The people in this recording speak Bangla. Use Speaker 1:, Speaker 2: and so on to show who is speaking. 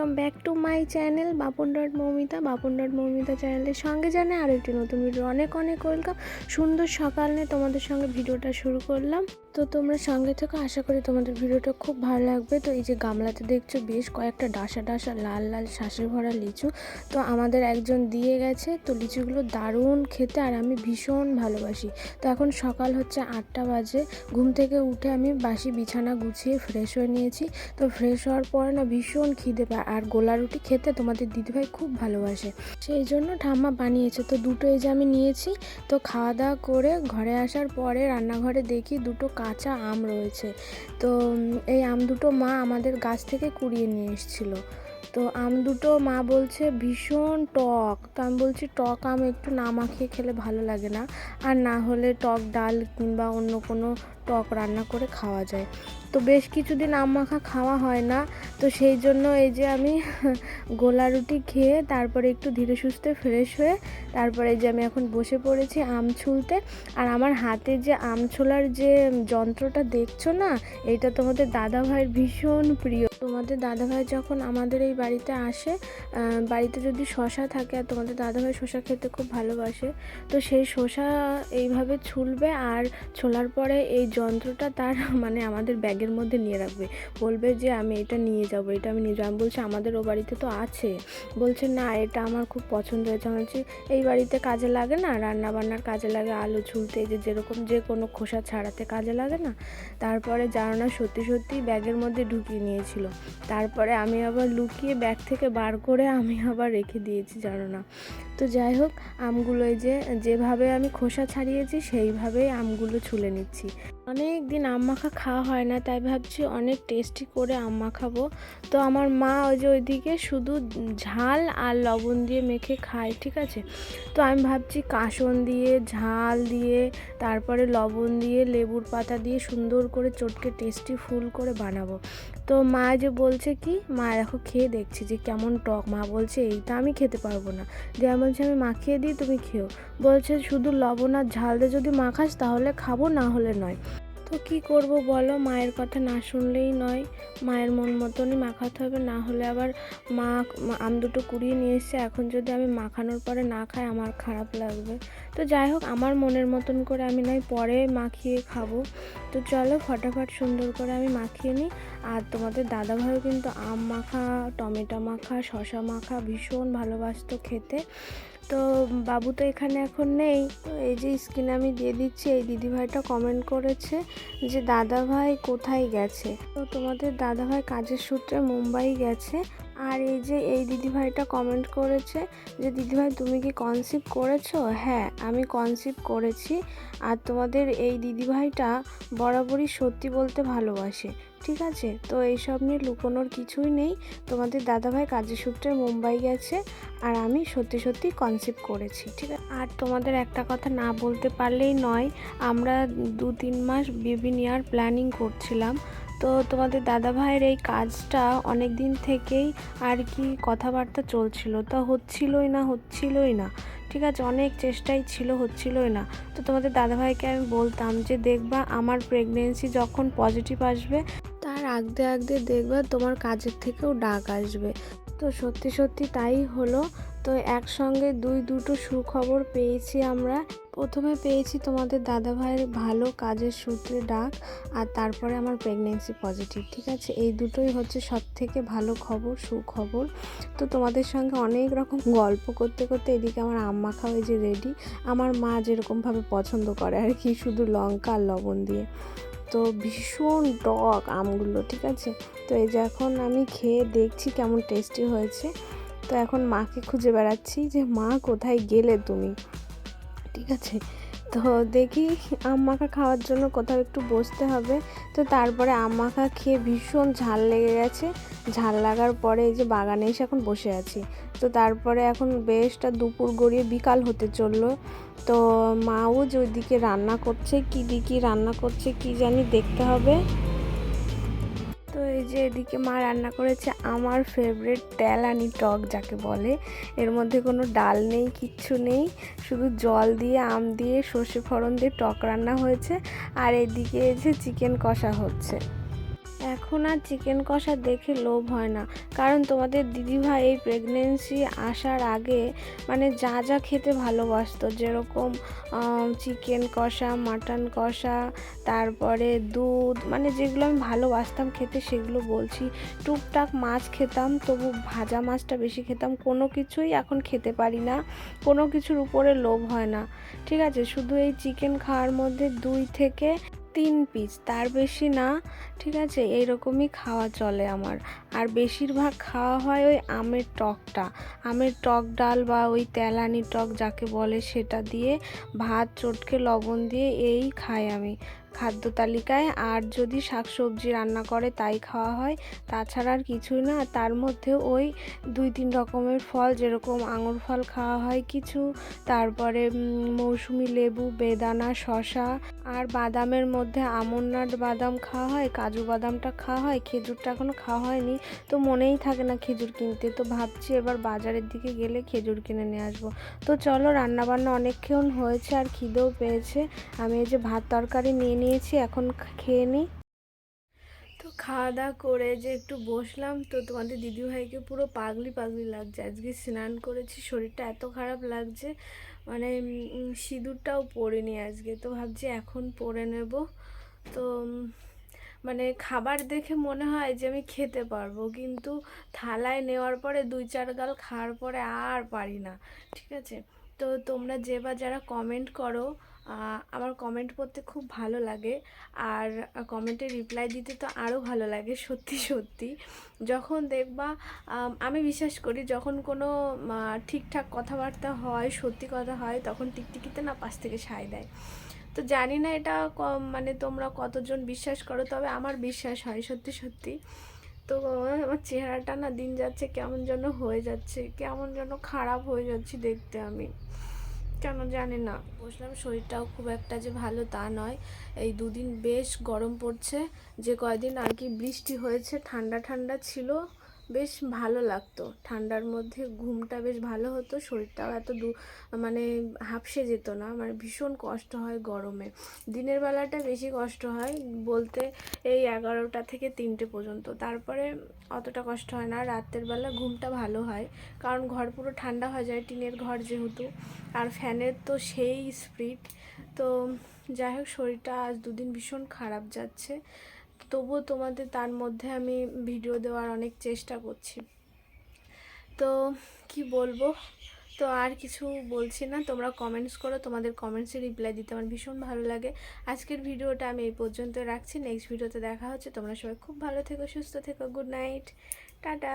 Speaker 1: Welcome back to my channel Bapon dot Moumita Bapon dot Moumita চ্যানেলের সঙ্গে জানে আর একটি নতুন ভিডিও অনেক অনেক ওয়েলকাম সুন্দর সকাল নিয়ে তোমাদের সঙ্গে ভিডিওটা শুরু করলাম। তো তোমরা সঙ্গে থেকে, আশা করি তোমাদের ভিডিওটা খুব ভালো লাগবে। তো এই যে গামলাতে দেখছ, বেশ কয়েকটা ডাসা ডাসা, লাল লাল শাঁসের ভরা লিচু। তো আমাদের একজন দিয়ে গেছে, তো লিচুগুলো দারুণ খেতে আর আমি ভীষণ ভালোবাসি। তো এখন সকাল হচ্ছে আটটা বাজে, ঘুম থেকে উঠে আমি বাসি বিছানা গুছিয়ে ফ্রেশ হয়ে নিয়েছি। তো ফ্রেশ হওয়ার পরে না ভীষণ খিদে পায়, আর গোলা রুটি খেতে তোমাদের দিদিভাই খুব ভালোবাসে। সেই জন্য ঠাম্মা বানিয়েছে, তো দুটো এই যে আমি নিয়েছি। তো খাওয়া দাওয়া করে ঘরে আসার পরে রান্নাঘরে দেখি দুটো কাঁচা আম রয়েছে। তো এই আম দুটো মা আমাদের গাছ থেকে কুড়িয়ে নিয়ে এসেছিল। তো, আম দুটো মা বলছে, ভীষণ টক। তো আমি বলছি, টক আম একটু না মাখিয়ে খেলে ভালো লাগে না। আর না হলে টক ডাল কিংবা অন্য কোনো টক রান্না করে খাওয়া যায়। তো বেশ কিছুদিন আম মাখা খাওয়া হয় না, তো সেই জন্য এই যে আমি গোলা রুটি খেয়ে তারপরে একটু ধীরে সুস্থে ফ্রেশ হয়ে তারপরে যে আমি এখন বসে পড়েছি আম ছুলতে। আর আমার হাতে যে আম ছোলার যে যন্ত্রটা দেখছ না, এটা তোমাদের দাদা ভাইয়ের ভীষণ প্রিয়। তোমাদের দাদা ভাই যখন আমাদের এই বাড়িতে আসে বাড়িতে যদি শশা থাকে, আর তোমাদের দাদা ভাই শশা খেতে খুব ভালোবাসে, তো সেই শশা এইভাবে ছুলবে আর ছোলার পরে এই যন্ত্রটা তার মানে আমাদের ব্যাগের মধ্যে নিয়ে রাখবে। বলবে যে, আমি এটা নিয়ে যাব, এটা আমি নিয়ে যাব। আমি বলছি, আমাদের ও বাড়িতে তো আছে। বলছে, না, এটা আমার খুব পছন্দ হয়েছে। আমি বলছি, এই বাড়িতে কাজে লাগে না? রান্না বান্নার কাজে লাগে, আলু ছুলতে যে যেরকম যে কোনো খোসা ছাড়াতে কাজে লাগে না? তারপরে জানো না সত্যি সত্যি ব্যাগের মধ্যে ঢুকিয়ে নিয়েছিল। তারপরে আমি আবার লুকিয়ে ব্যাগ থেকে বার করে আমি আবার রেখে দিয়েছি জানো না তো যাই হোক, আমগুলো এই যে, যেভাবে আমি খোসা ছাড়িয়েছি, সেইভাবেই আমগুলো ছুলে নিচ্ছি। অনেক দিন আম মাখা খাওয়া হয় না, তাই ভাবছি অনেক টেস্টি করে আম মাখাবো। তো আমার মা ওই যে ওইদিকে শুধু ঝাল আর লবণ দিয়ে মেখে খায়, ঠিক আছে? তো আমি ভাবছি কাসন দিয়ে, ঝাল দিয়ে, তারপরে লবণ দিয়ে, লেবুর পাতা দিয়ে সুন্দর করে চটকে টেস্টি ফুল করে বানাবো। তো মা যে বলছে কি, মা, দেখো, খেয়ে দেখছি যে কেমন টক। মা বলছে, এইটা আমি খেতে পারব না। যে আমি বলছি, আমি মাখিয়ে দিই, তুমি খেও বলছে, শুধু লবণ আর ঝাল দিয়ে যদি মাখাস তাহলে খাব, না হলে নয়। তো কি করব বলো? মায়ের কথা না শুনলেই নয়। মায়ের মন মতনই মাখাতে হবে, না হলে আবার মা আম দুটো কুড়িয়ে নিয়ে এসছে। এখন যদি আমি মাখানোর পরে না খাই, আমার খারাপ লাগবে। তো যাই হোক, আমার মনের মতন করে আমি নয়, পরে মাখিয়ে খাব। তো চলো, ফটাফট সুন্দর করে আমি মাখিয়ে নিই। আর তোমাদের দাদাভাইও কিন্তু আম মাখা, টমেটো মাখা শশা মাখা ভীষণ ভালোবাসতো খেতে। তো বাবু তো এখানে এখন নেই। তো এই যে স্ক্রিনে আমি দিয়ে দিচ্ছি, এই দিদিভাইটা কমেন্ট করেছে যে, দাদাভাই কোথায় গেছে? তো তোমাদের দাদাভাই কাজের সূত্রে মুম্বাই গেছে। আর এই যে, এই দিদিভাইটা কমেন্ট করেছে যে, দিদিভাই, তুমি কি কনসিভ করেছ? হ্যাঁ আমি কনসিভ করেছি। আর তোমাদের এই দিদিভাইটা বরাবরই সত্যি বলতে ভালোবাসে। ঠিক আছে? তো এইসব নিয়ে লুকোনোর কিছুই নেই। তোমাদের দাদাভাই কাজের সূত্রে মুম্বাই গেছে আর আমি সত্যি সত্যি কনসিভ করেছি, ঠিক আছে? আর তোমাদের একটা কথা না বলতে পারলেই নয়, আমরা দু তিন মাস বেবি নেওয়ার প্ল্যানিং করছিলাম। তো তোমাদের দাদা ভাইয়ের এই কাজটা অনেক দিন থেকেই আর কি কথাবার্তা চলছিল। তা হচ্ছিলই না হচ্ছিলই না, ঠিক আছে? অনেক চেষ্টাই ছিল, হচ্ছিলই না। তো তোমাদের দাদাভাইকে আমি বলতাম যে, দেখবা, আমার প্রেগনেন্সি যখন পজিটিভ আসবে আগদে আগদে দেখবা তোমার কাজের থেকেও ডাক আসবে। তো সত্যি সত্যি তাই হলো। তো একসঙ্গে দুই, দুটো সুখবর পেয়েছি আমরা। প্রথমে পেয়েছি তোমাদের দাদা ভাইয়ের ভালো কাজের সূত্রে ডাক আর তারপরে আমার প্রেগনেন্সি পজিটিভ ঠিক আছে? এই দুটোই হচ্ছে সব থেকে ভালো খবর, সুখবর। তো তোমাদের সঙ্গে অনেক রকম গল্প করতে করতে এদিকে আমার আম মাখা হয়ে যে রেডি আমার মা যেরকমভাবে পছন্দ করে আর কি, শুধু লঙ্কা আর লবণ দিয়ে। তো ভীষণ টক আমগুলো, ঠিক আছে? তো এই যে এখন আমি খেয়ে দেখছি কেমন টেস্টি হয়েছে। তো এখন মাকে খুঁজে বেড়াচ্ছি যে, মা, কোথায় গেলে তুমি? ঠিক আছে? তো দেখি আম মাখা খাওয়ার জন্য কোথাও একটু বসতে হবে। তো তারপরে আম মাখা খেয়ে ভীষণ ঝাল লেগে গেছে। ঝাল লাগার পরে এই যে বাগানে এসে এখন বসে আছি। তো তারপরে এখন বেশটা দুপুর গড়িয়ে বিকাল হতে চলল। তো মাও যে ওইদিকে রান্না করছে, কী দিকে রান্না করছে, কি জানি দেখতে হবে। যে এদিকে মা রান্না করেছে আমার ফেভারিট তেলানি টক যাকে বলে। এর মধ্যে কোনো ডাল নেই, কিচ্ছু নেই, শুধু জল দিয়ে, আম দিয়ে, সর্ষে ফোড়ন দিয়ে টক রান্না হয়েছে। আর এদিকে এসে চিকেন কষা হচ্ছে। এখন আর চিকেন কষা দেখে লোভ হয় না। কারণ তোমাদের দিদিভাই এই প্রেগনেন্সি আসার আগে মানে যা যা খেতে ভালোবাসতো, যেরকম চিকেন কষা মাটন কষা, তারপরে দুধ মানে যেগুলো আমি ভালোবাসতাম খেতে সেগুলো বলছি। টুকটাক মাছ খেতাম, তবু ভাজা মাছটা বেশি খেতাম। কোনো কিছুই এখন খেতে পারি না, কোনো কিছুর উপরে লোভ হয় না। ঠিক আছে, শুধু এই চিকেন খাওয়ার মধ্যে দুই থেকে তিন পিস তার বেশি না, ঠিক আছে? এইরকমই খাওয়া চলে আমার। আর বেশিরভাগ খাওয়া হয় ওই আমের টকটা। আমের টক ডাল বা ওই তেলানি টক যাকে বলে সেটা দিয়ে ভাত, চটকে লবণ দিয়ে এই খাই আমি। খাদ্য তালিকায়, আর যদি শাকসবজি রান্না করে তাই খাওয়া হয়, তাছাড়া আর কিছুই না। তার মধ্যে ওই দুই তিন রকমের ফল, যেরকম আঙুর ফল খাওয়া হয় কিছু, তারপরে মৌসুমি লেবু, বেদানা শশা আর বাদামের মধ্যে আমন্নাট বাদাম খাওয়া হয়, কাজু বাদামটা খাওয়া হয়, খেজুরটা এখনও খাওয়া হয়নি। তো মনেই থাকে না খেজুর কিনতে। তো ভাবছি এবার বাজারের দিকে গেলে খেজুর কিনে নিয়ে আসব। তো চলো, রান্নাবান্না অনেকক্ষণ হয়েছে আর খিদেও পেয়েছে। আমি এই যে ভাত তরকারি নিয়ে নিয়েছি, এখন খেয়ে নিই তো খাওয়া দাওয়া করে যে একটু বসলাম, তো তোমাদের দিদিভাইকে পুরো পাগলি পাগলি লাগছে। আজকে স্নান করেছি, শরীরটা এত খারাপ লাগছে মানে সিঁদুরটাও পরিনি আজকে। তো ভাবছি এখন পরে নেব। তো মানে খাবার দেখে মনে হয় যে আমি খেতে পারব, কিন্তু থালায় নেওয়ার পরে দুই চার গাল খাওয়ার পরে আর পারি না, ঠিক আছে? তো তোমরা যে বা যারা কমেন্ট করো আমার কমেন্ট পড়তে খুব ভালো লাগে। আর কমেন্টে রিপ্লাই দিতে তো আরও ভালো লাগে, সত্যি সত্যি। যখন দেখবা, আমি বিশ্বাস করি যখন কোনো ঠিকঠাক কথাবার্তা হয়, সত্যি কথা হয়, তখন টিকটিকিতে না পাশ থেকে সায় দেয়। তো জানি না এটা মানে তোমরা কতজন বিশ্বাস করো, তবে আমার বিশ্বাস হয়, সত্যি সত্যি। তো আমার চেহারাটা না দিন যাচ্ছে কেমন যেন হয়ে যাচ্ছে, কেমন যেন খারাপ হয়ে যাচ্ছে দেখতে আমি। কেন জানি না। বুঝলাম শরীরটাও খুব একটা যে ভালো তা নয়। এই দুদিন বেশ গরম পড়ছে। যে কয়দিন আর কি বৃষ্টি হয়েছে, ঠান্ডা ঠান্ডা ছিল। বেশ ভালো লাগতো। ঠান্ডার মধ্যে ঘুমটা বেশ ভালো হতো, শরীরটাও এত দু মানে হাঁপসে যেত না। মানে ভীষণ কষ্ট হয় গরমে। দিনের বেলাটা বেশি কষ্ট হয় বলতে এই এগারোটা থেকে তিনটে পর্যন্ত। তারপরে অতটা কষ্ট হয় না। রাতের বেলা ঘুমটা ভালো হয়। কারণ ঘর পুরো ঠান্ডা হয়ে যায়, টিনের ঘর যেহেতু। আর ফ্যানের তো সেই স্পিড। তো যাই হোক, শরীরটা আজ দুদিন ভীষণ খারাপ যাচ্ছে। তবুও তোমাদের তার মধ্যে আমি ভিডিও দেওয়ার অনেক চেষ্টা করছি। তো কি বলব? তো আর কিছু বলছি না। তোমরা কমেন্টস করো, তোমাদের কমেন্টসে রিপ্লাই দিতে আমার ভীষণ ভালো লাগে। আজকের ভিডিওটা আমি এই পর্যন্ত রাখছি। নেক্সট ভিডিওতে দেখা হচ্ছে। তোমরা সবাই খুব ভালো থেকো, সুস্থ থেকো গুড নাইট টাটা!